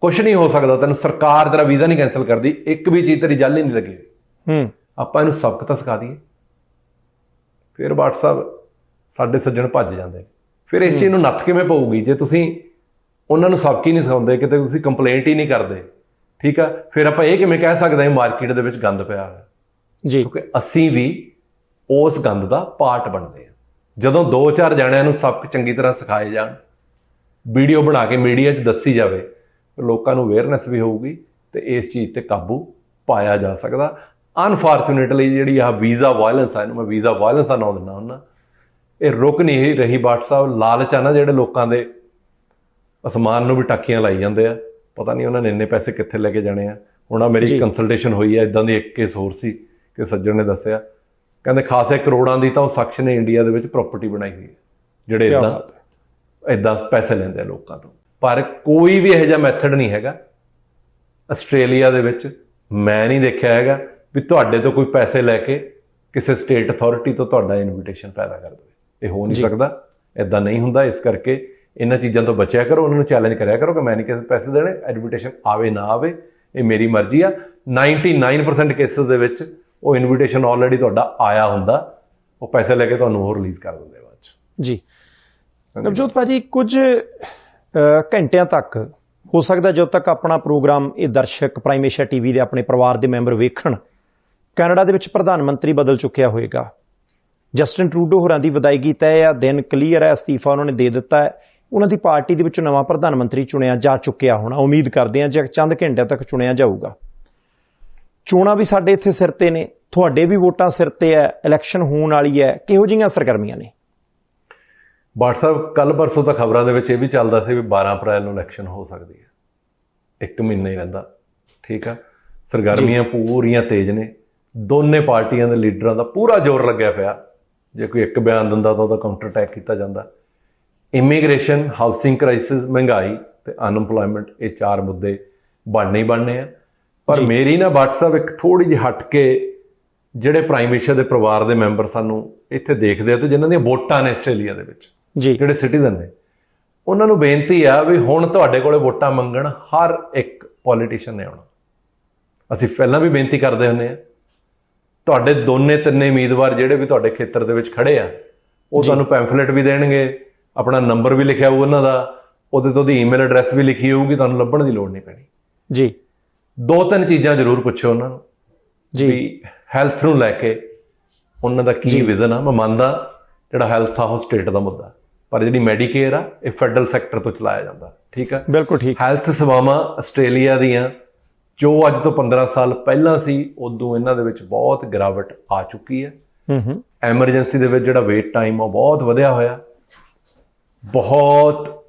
Speaker 2: ਕੁਝ ਨਹੀਂ ਹੋ ਸਕਦਾ ਤੈਨੂੰ ਸਰਕਾਰ ਤੇਰਾ ਵੀਜ਼ਾ ਨਹੀਂ ਕੈਨਸਲ ਕਰਦੀ ਇੱਕ ਵੀ ਚੀਜ਼ ਤੇਰੀ ਜੱਲ ਹੀ ਨਹੀਂ ਲੱਗੀ।
Speaker 1: ਹੂੰ।
Speaker 2: ਆਪਾਂ ਇਹਨੂੰ ਸਬਕ ਤਾਂ ਸਿਖਾ ਦਈਏ। ਫਿਰ WhatsApp ਸਾਡੇ ਸੱਜਣ ਭੱਜ ਜਾਂਦੇ। ਫਿਰ ਇਸ ਚੀਜ਼ ਨੂੰ ਨੱਥ ਕਿਵੇਂ ਪਊਗੀ? ਜੇ ਤੁਸੀਂ ਉਹਨਾਂ ਨੂੰ ਸਬਕ ਹੀ ਨਹੀਂ ਸਿਖਾਉਂਦੇ ਕਿਤੇ ਤੁਸੀਂ ਕੰਪਲੇਂਟ ਹੀ ਨਹੀਂ ਕਰਦੇ ਠੀਕ ਆ? ਫਿਰ ਆਪਾਂ ਇਹ ਕਿਵੇਂ ਕਹਿ ਸਕਦੇ ਹਾਂ ਮਾਰਕੀਟ ਦੇ ਵਿੱਚ ਗੰਦ ਪਿਆ ਹੋਇਆ?
Speaker 1: ਜੀ।
Speaker 2: ਕਿਉਂਕਿ ਅਸੀਂ ਵੀ ਉਸ ਗੰਦ ਦਾ ਪਾਰਟ ਬਣਦੇ ਆ ਜਦੋਂ ਦੋ ਚਾਰ ਜਣਿਆਂ ਨੂੰ ਸਬਕ ਚੰਗੀ ਤਰ੍ਹਾਂ ਸਿਖਾਏ ਜਾਣ ਵੀਡੀਓ ਬਣਾ ਕੇ ਮੀਡੀਆ 'ਚ ਦੱਸੀ ਜਾਵੇ ਲੋਕਾਂ ਨੂੰ ਅਵੇਅਰਨੈਸ ਵੀ ਹੋਊਗੀ ਤੇ ਇਸ ਚੀਜ਼ ਤੇ ਕਾਬੂ ਪਾਇਆ ਜਾ ਸਕਦਾ। ਅਨਫੋਰਚੂਨੇਟਲੀ ਜਿਹੜੀ ਆ ਵੀਜ਼ਾ ਵਾਇਲੈਂਸ ਆ ਇਹਨੂੰ ਮੈਂ ਵੀਜ਼ਾ ਵਾਇਲੈਂਸ ਦਾ ਨਾਮ ਦਿੰਦਾ ਹੁੰਦਾ ਇਹ ਰੁਕ ਨਹੀਂ ਰਹੀ ਬਾਟ ਸਾਹਿਬ ਲਾਲਚ ਆ ਨਾ ਜਿਹੜੇ ਲੋਕਾਂ ਦੇ। ਅਸਮਾਨ ਨੂੰ ਵੀ ਟਾਕੀਆਂ ਲਾਈ ਜਾਂਦੇ ਆ। ਪਤਾ ਨਹੀਂ ਉਹਨਾਂ ਨੇ ਇੰਨੇ ਪੈਸੇ ਕਿੱਥੇ ਲੈ ਕੇ ਜਾਣੇ ਆ। ਹੁਣ ਆ ਮੇਰੀ। ਕੰਸਲਟੇਸ਼ਨ ਹੋਈ ਹੈ ਇਦਾਂ ਦੀ ਇੱਕ ਕੇਸ ਹੋਰ ਸੀ ਕਿ ਸੱਜਣ ਨੇ ਦੱਸਿਆ। ਕਹਿੰਦੇ ਖਾਸੇ ਕਰੋੜਾਂ ਦੀ ਤਾਂ ਉਹ ਸ਼ਖਸ ਨੇ ਇੰਡੀਆ ਦੇ ਵਿੱਚ ਪ੍ਰਾਪਰਟੀ ਬਣਾਈ ਹੋਈ ਹੈ। ਜਿਹੜੇ ਇਦਾਂ ਇਦਾਂ ਪੈਸੇ ਲੈਂਦੇ ਆ ਲੋਕਾਂ ਤੋਂ। ਪਰ ਕੋਈ ਵੀ ਇਹੋ ਜਿਹਾ ਮੈਥਡ ਨਹੀਂ ਹੈਗਾ। ਆਸਟ੍ਰੇਲੀਆ ਦੇ ਵਿੱਚ ਮੈਂ ਨਹੀਂ ਦੇਖਿਆ ਹੈਗਾ ਵੀ ਤੁਹਾਡੇ ਤੋਂ ਕੋਈ ਪੈਸੇ ਲੈ ਕੇ ਕਿਸੇ ਸਟੇਟ ਅਥਾਰਟੀ ਤੋਂ ਤੁਹਾਡਾ ਇਨਵੀਟੇਸ਼ਨ ਪੈਦਾ ਕਰ ਦੇਵੇ। ਇਹ ਹੋ ਨਹੀਂ। ਸਕਦਾ ਇਦਾਂ ਨਹੀਂ ਹੁੰਦਾ ਇਸ ਕਰਕੇ ਇਹਨਾਂ ਚੀਜ਼ਾਂ ਤੋਂ ਬਚਿਆ ਕਰੋ ਉਹਨਾਂ ਨੂੰ ਚੈਲੰਜ ਕਰਿਆ ਕਰੋ ਕਿ ਮੈਂ ਨਹੀਂ ਕਿਸੇ ਪੈਸੇ ਦੇਣੇ ਇਨਵੀਟੇਸ਼ਨ ਆਵੇ ਨਾ ਆਵੇ ਇਹ ਮੇਰੀ ਮਰਜ਼ੀ ਆ। 99% ਕੇਸਸ ਦੇ ਵਿੱਚ ਉਹ ਇਨਵੀਟੇਸ਼ਨ ਆਲਰੇਡੀ ਤੁਹਾਡਾ ਆਇਆ ਹੁੰਦਾ ਉਹ ਪੈਸੇ ਲੈ ਕੇ ਤੁਹਾਨੂੰ ਹੋਰ ਰਿਲੀਜ਼ ਕਰ ਦਿੰਦੇ ਬਾਅਦ ਚ।
Speaker 1: ਜੀ। ਨਵਜੋਤ ਭਾਜੀ ਕੁਝ ਘੰਟਿਆਂ ਤੱਕ ਹੋ ਸਕਦਾ ਜਦੋਂ ਤੱਕ ਆਪਣਾ ਪ੍ਰੋਗਰਾਮ ਇਹ ਦਰਸ਼ਕ ਪ੍ਰਾਈਮ ਏਸ਼ੀਆ ਟੀਵੀ ਦੇ ਆਪਣੇ ਪਰਿਵਾਰ ਦੇ ਮੈਂਬਰ ਵੇਖਣ ਕੈਨੇਡਾ ਦੇ ਵਿੱਚ ਪ੍ਰਧਾਨ ਮੰਤਰੀ ਬਦਲ ਚੁੱਕਿਆ ਹੋਵੇਗਾ ਜਸਟਿਨ ਟਰੂਡੋ ਹੋਰਾਂ ਦੀ ਵਿਦਾਇਗੀ ਤੈਅ ਆ ਦਿਨ ਕਲੀਅਰ ਹੈ ਅਸਤੀਫਾ ਉਹਨਾਂ ਨੇ ਦੇ ਦਿੱਤਾ ਹੈ। ਉਹਨਾਂ ਦੀ ਪਾਰਟੀ ਦੇ ਵਿੱਚੋਂ ਨਵਾਂ ਪ੍ਰਧਾਨ ਮੰਤਰੀ ਚੁਣਿਆ ਜਾ ਚੁੱਕਿਆ ਹੋਣਾ। ਉਮੀਦ ਕਰਦੇ ਹਾਂ ਜੇ ਚੰਦ ਘੰਟਿਆਂ ਤੱਕ ਚੁਣਿਆ ਜਾਊਗਾ। ਚੋਣਾਂ ਵੀ ਸਾਡੇ ਇੱਥੇ ਸਿਰ ਤੇ ਨੇ। ਤੁਹਾਡੇ ਵੀ ਵੋਟਾਂ ਸਿਰ ਤੇ ਹੈ। ਇਲੈਕਸ਼ਨ ਹੋਣ ਵਾਲੀ ਹੈ। ਕਿਹੋ ਜਿਹੀਆਂ ਸਰਗਰਮੀਆਂ ਨੇ?
Speaker 2: ਬਾਟ ਸਾਹਿਬ ਕੱਲ ਪਰਸੋਂ ਤਾਂ ਖਬਰਾਂ ਦੇ ਵਿੱਚ ਇਹ ਵੀ ਚੱਲਦਾ ਸੀ ਵੀ 12 ਅਪ੍ਰੈਲ ਨੂੰ ਇਲੈਕਸ਼ਨ ਹੋ ਸਕਦੀ ਹੈ। ਇੱਕ ਮਹੀਨਾ ਹੀ ਰਹਿੰਦਾ। ਠੀਕ ਆ? ਸਰਗਰਮੀਆਂ ਪੂਰੀਆਂ ਤੇਜ਼ ਨੇ। ਦੋਨੇ ਪਾਰਟੀਆਂ ਦੇ ਲੀਡਰਾਂ ਦਾ ਪੂਰਾ ਜ਼ੋਰ ਲੱਗਿਆ ਪਿਆ। ਜੇ ਕੋਈ ਇੱਕ ਬਿਆਨ ਦਿੰਦਾ ਤਾਂ ਉਹਦਾ ਕਾਊਂਟਰ ਅਟੈਕ ਕੀਤਾ ਜਾਂਦਾ। ਇਮੀਗ੍ਰੇਸ਼ਨ ਹਾਊਸਿੰਗ ਕ੍ਰਾਈਸਿਸ ਮਹਿੰਗਾਈ ਤੇ ਅਨਐਮਪਲੋਇਮੈਂਟ ਇਹ ਚਾਰ ਮੁੱਦੇ ਬਣਨੇ ਹੀ ਬਣਨੇ ਆ। ਪਰ ਮੇਰੀ ਨਾ WhatsApp ਇੱਕ ਥੋੜੀ ਜਿਹੀ ਹਟ ਕੇ ਜਿਹੜੇ ਪ੍ਰਾਈਮ ਮਿਨਿਸਟਰ ਦੇ ਪਰਿਵਾਰ ਦੇ ਮੈਂਬਰ ਸਾਨੂੰ ਇੱਥੇ ਦੇਖਦੇ ਆ ਤੇ ਜਿਨ੍ਹਾਂ ਦੀਆਂ ਵੋਟਾਂ ਨੇ ਆਸਟ੍ਰੇਲੀਆ ਦੇ ਵਿੱਚ
Speaker 1: ਜੀ।
Speaker 2: ਜਿਹੜੇ ਸਿਟੀਜ਼ਨ ਨੇ। ਉਹਨਾਂ ਨੂੰ ਬੇਨਤੀ ਆ ਵੀ ਹੁਣ ਤੁਹਾਡੇ ਕੋਲੇ ਵੋਟਾਂ ਮੰਗਣ ਹਰ ਇੱਕ ਪੋਲੀਟੀਸ਼ੀਅਨ ਨੇ ਆਉਣਾ। ਅਸੀਂ ਪਹਿਲਾਂ ਵੀ ਬੇਨਤੀ ਕਰਦੇ ਹੁੰਨੇ ਆ ਤੁਹਾਡੇ ਦੋਨੇ ਤਿੰਨੇ ਉਮੀਦਵਾਰ ਜਿਹੜੇ ਵੀ ਤੁਹਾਡੇ ਖੇਤਰ ਦੇ ਵਿੱਚ ਖੜੇ ਆ ਉਹ ਤੁਹਾਨੂੰ ਪੈਂਫਲੇਟ ਵੀ ਦੇਣਗੇ ਆਪਣਾ ਨੰਬਰ ਵੀ ਲਿਖਿਆ ਹੋਊ ਉਹਨਾਂ ਦਾ ਉਹਦੇ ਤੋਂ ਦੀ ਈਮੇਲ ਐਡਰੈਸ ਵੀ ਲਿਖੀ ਹੋਊਗੀ ਤੁਹਾਨੂੰ ਲੱਭਣ ਦੀ ਲੋੜ ਨਹੀਂ ਪੈਣੀ।
Speaker 1: ਜੀ।
Speaker 2: ਦੋ ਤਿੰਨ ਚੀਜ਼ਾਂ ਜ਼ਰੂਰ ਪੁੱਛੋ ਉਹਨਾਂ ਨੂੰ
Speaker 1: ਜੀ।
Speaker 2: ਵੀ ਹੈਲਥ ਨੂੰ ਲੈ ਕੇ ਉਹਨਾਂ ਦਾ ਕੀ ਵਿਜ਼ਨ ਆ ਮੈਂ ਮੰਨਦਾ ਜਿਹੜਾ ਹੈਲਥ ਆ ਉਹ ਸਟੇਟ ਦਾ ਮੁੱਦਾ। ਪਰ ਜਿਹੜੀ ਮੈਡੀਕੇਅਰ ਆ ਇਹ ਫੈਡਰਲ ਸੈਕਟਰ ਤੋਂ ਚਲਾਇਆ ਜਾਂਦਾ। ਠੀਕ ਆ?
Speaker 1: ਬਿਲਕੁਲ ਠੀਕ।
Speaker 2: ਹੈਲਥ ਸੇਵਾਵਾਂ ਆਸਟ੍ਰੇਲੀਆ ਦੀਆਂ ਜੋ ਅੱਜ ਤੋਂ 15 ਸਾਲ ਪਹਿਲਾਂ ਸੀ ਉਦੋਂ ਇਹਨਾਂ ਦੇ ਵਿੱਚ ਬਹੁਤ ਗਿਰਾਵਟ ਆ ਚੁੱਕੀ ਹੈ।
Speaker 1: ਹੂੰ ਹੂੰ।
Speaker 2: ਐਮਰਜੈਂਸੀ ਦੇ ਵਿੱਚ ਜਿਹੜਾ ਵੇਟ ਟਾਈਮ ਆ ਬਹੁਤ ਵਧਿਆ ਹੋਇਆ। ਬਹੁਤ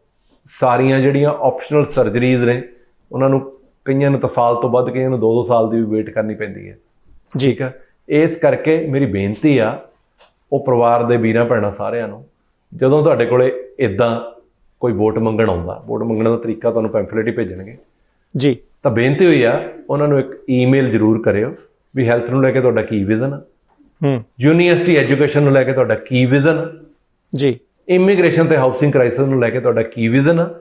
Speaker 2: ਸਾਰੀਆਂ ਜਿਹੜੀਆਂ ਆਪਸ਼ਨਲ ਸਰਜਰੀਜ਼ ਨੇ ਉਹਨਾਂ ਨੂੰ ਕਈਆਂ ਨੂੰ ਤਾਂ ਸਾਲ ਤੋਂ ਵੱਧ ਕਈਆਂ ਨੂੰ 2-2 ਸਾਲ ਦੀ ਵੀ ਵੇਟ ਕਰਨੀ ਪੈਂਦੀ ਹੈ। ਠੀਕ ਹੈ? ਇਸ ਕਰਕੇ ਮੇਰੀ ਬੇਨਤੀ ਆ ਉਹ ਪਰਿਵਾਰ ਦੇ ਵੀਰਾਂ ਭੈਣਾਂ ਸਾਰਿਆਂ ਨੂੰ ਜਦੋਂ ਤੁਹਾਡੇ ਕੋਲੇ ਇਦਾਂ ਕੋਈ ਵੋਟ ਮੰਗਣ ਆਉਂਦਾ ਵੋਟ ਮੰਗਣ ਦਾ ਤਰੀਕਾ ਤੁਹਾਨੂੰ ਪੈਂਫਲੇਟ ਹੀ ਭੇਜਣਗੇ।
Speaker 1: ਜੀ।
Speaker 2: ਤਾਂ ਬੇਨਤੀ ਹੋਈ ਆ ਉਹਨਾਂ ਨੂੰ ਇੱਕ ਈਮੇਲ ਜ਼ਰੂਰ ਕਰਿਓ ਵੀ ਹੈਲਥ ਨੂੰ ਲੈ ਕੇ ਤੁਹਾਡਾ ਕੀ ਵਿਜ਼ਨ ਆ।
Speaker 1: ਹੂੰ।
Speaker 2: ਯੂਨੀਵਰਸਿਟੀ ਐਜੂਕੇਸ਼ਨ ਨੂੰ ਲੈ ਕੇ ਤੁਹਾਡਾ ਕੀ ਵਿਜ਼ਨ ਆ।
Speaker 1: ਜੀ।
Speaker 2: ਇਮੀਗ੍ਰੇਸ਼ਨ ਤੇ ਹਾਊਸਿੰਗ ਕ੍ਰਾਈਸਿਸ ਨੂੰ ਲੈ ਕੇ ਤੁਹਾਡਾ ਕੀ ਵਿਜ਼ਨ ਆ।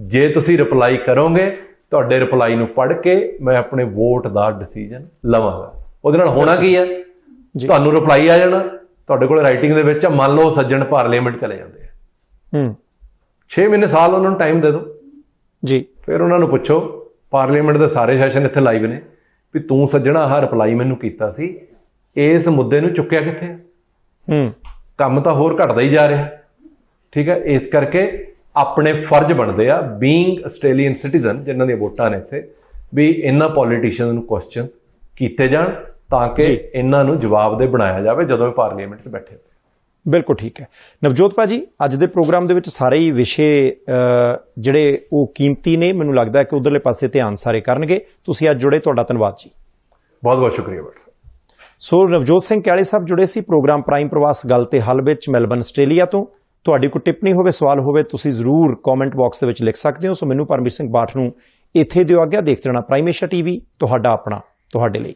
Speaker 2: ਜੇ ਤੁਸੀਂ ਰਿਪਲਾਈ ਕਰੋਗੇ ਤੁਹਾਡੇ ਰਿਪਲਾਈ ਨੂੰ ਪੜ੍ਹ ਕੇ ਮੈਂ ਆਪਣੇ ਵੋਟ ਦਾ ਡਿਸੀਜਨ ਲਵਾਂਗਾ। ਉਹਦੇ ਨਾਲ ਹੋਣਾ ਕੀ
Speaker 1: ਜੀ।
Speaker 2: ਤੁਹਾਨੂੰ ਰਿਪਲਾਈ ਆ ਜਾਣਾ। ਤੁਹਾਡੇ ਕੋਲ ਰਾਈਟਿੰਗ ਦੇ ਵਿੱਚ ਮੰਨ ਲਓ ਸੱਜਣ ਪਾਰਲੀਮੈਂਟ ਚਲੇ ਜਾਂਦੇ ਆ।
Speaker 1: ਹੂੰ।
Speaker 2: 6 ਮਹੀਨੇ ਸਾਲ ਉਹਨਾਂ ਨੂੰ ਟਾਈਮ ਦੇ ਦਿਓ।
Speaker 1: ਜੀ।
Speaker 2: ਫਿਰ ਉਹਨਾਂ ਨੂੰ ਪੁੱਛੋ ਪਾਰਲੀਮੈਂਟ ਦੇ ਸਾਰੇ ਸੈਸ਼ਨ ਇੱਥੇ ਲਾਈਵ ਨੇ ਵੀ ਤੂੰ ਸੱਜਣਾ ਆਹ ਰਿਪਲਾਈ ਮੈਨੂੰ ਕੀਤਾ ਸੀ ਇਸ ਮੁੱਦੇ ਨੂੰ ਚੁੱਕਿਆ ਕਿੱਥੇ?
Speaker 1: ਹੂੰ
Speaker 2: ਕੰਮ ਤਾਂ ਹੋਰ ਘਟਦਾ ਹੀ ਜਾ ਰਿਹਾ ਠੀਕ ਹੈ ਇਸ ਕਰਕੇ ਆਪਣੇ ਫਰਜ਼ ਬਣਦੇ ਆ ਬੀਇੰਗ ਆਸਟ੍ਰੇਲੀਅਨ ਸਿਟੀਜ਼ਨ ਜਿਨ੍ਹਾਂ ਦੀਆਂ ਵੋਟਾਂ ਨੇ ਇੱਥੇ ਵੀ ਇਹਨਾਂ ਪੋਲੀਟੀਸ਼ੀਅਨਸ ਨੂੰ ਕੁਐਸਚਨ ਕੀਤੇ ਜਾਣ ਤਾਂ ਕਿ। ਇਹਨਾਂ ਨੂੰ ਜਵਾਬ ਦੇ ਬਣਾਇਆ ਜਾਵੇ ਜਦੋਂ ਇਹ ਪਾਰਲੀਮੈਂਟ 'ਚ ਬੈਠੇ
Speaker 1: ਬਿਲਕੁਲ ਠੀਕ ਹੈ। ਨਵਜੋਤ ਭਾਜੀ ਅੱਜ ਦੇ ਪ੍ਰੋਗਰਾਮ ਦੇ ਵਿੱਚ ਸਾਰੇ ਹੀ ਵਿਸ਼ੇ ਜਿਹੜੇ ਉਹ ਕੀਮਤੀ ਨੇ ਮੈਨੂੰ ਲੱਗਦਾ ਹੈ ਕਿ ਉਧਰਲੇ ਪਾਸੇ ਧਿਆਨ ਸਾਰੇ ਕਰਨਗੇ। ਤੁਸੀਂ ਅੱਜ ਜੁੜੇ ਤੁਹਾਡਾ ਧੰਨਵਾਦ ਜੀ।
Speaker 2: ਬਹੁਤ ਬਹੁਤ ਸ਼ੁਕਰੀਆ ਬਟ
Speaker 1: ਸੋ ਨਵਜੋਤ ਸਿੰਘ ਕਾਲੇ ਸਾਹਿਬ ਜੁੜੇ ਸੀ ਪ੍ਰੋਗਰਾਮ ਪ੍ਰਾਈਮ ਪ੍ਰਵਾਸ ਗੱਲ ਤੇ ਹੱਲ ਵਿੱਚ ਮੈਲਬਨ ਆਸਟ੍ਰੇਲੀਆ ਤੋਂ। ਤੁਹਾਡੀ ਕੋਈ ਟਿੱਪਣੀ ਹੋਵੇ ਸਵਾਲ ਹੋਵੇ ਤੁਸੀਂ ਜ਼ਰੂਰ ਕਮੈਂਟ ਬਾਕਸ ਦੇ ਵਿੱਚ ਲਿਖ ਸਕਦੇ ਹੋ। ਸੋ ਮੈਨੂੰ ਪਰਮੇਸ਼ ਸਿੰਘ ਬਾਠ ਨੂੰ ਇੱਥੇ ਦਿਓ ਆਗਿਆ ਦੇਖਦੇ ਰਹਿਣਾ ਪ੍ਰਾਈਮ ਏਸ਼ੀਆ ਟੀਵੀ ਤੁਹਾਡਾ ਆਪਣਾ ਤੁਹਾਡੇ ਲਈ।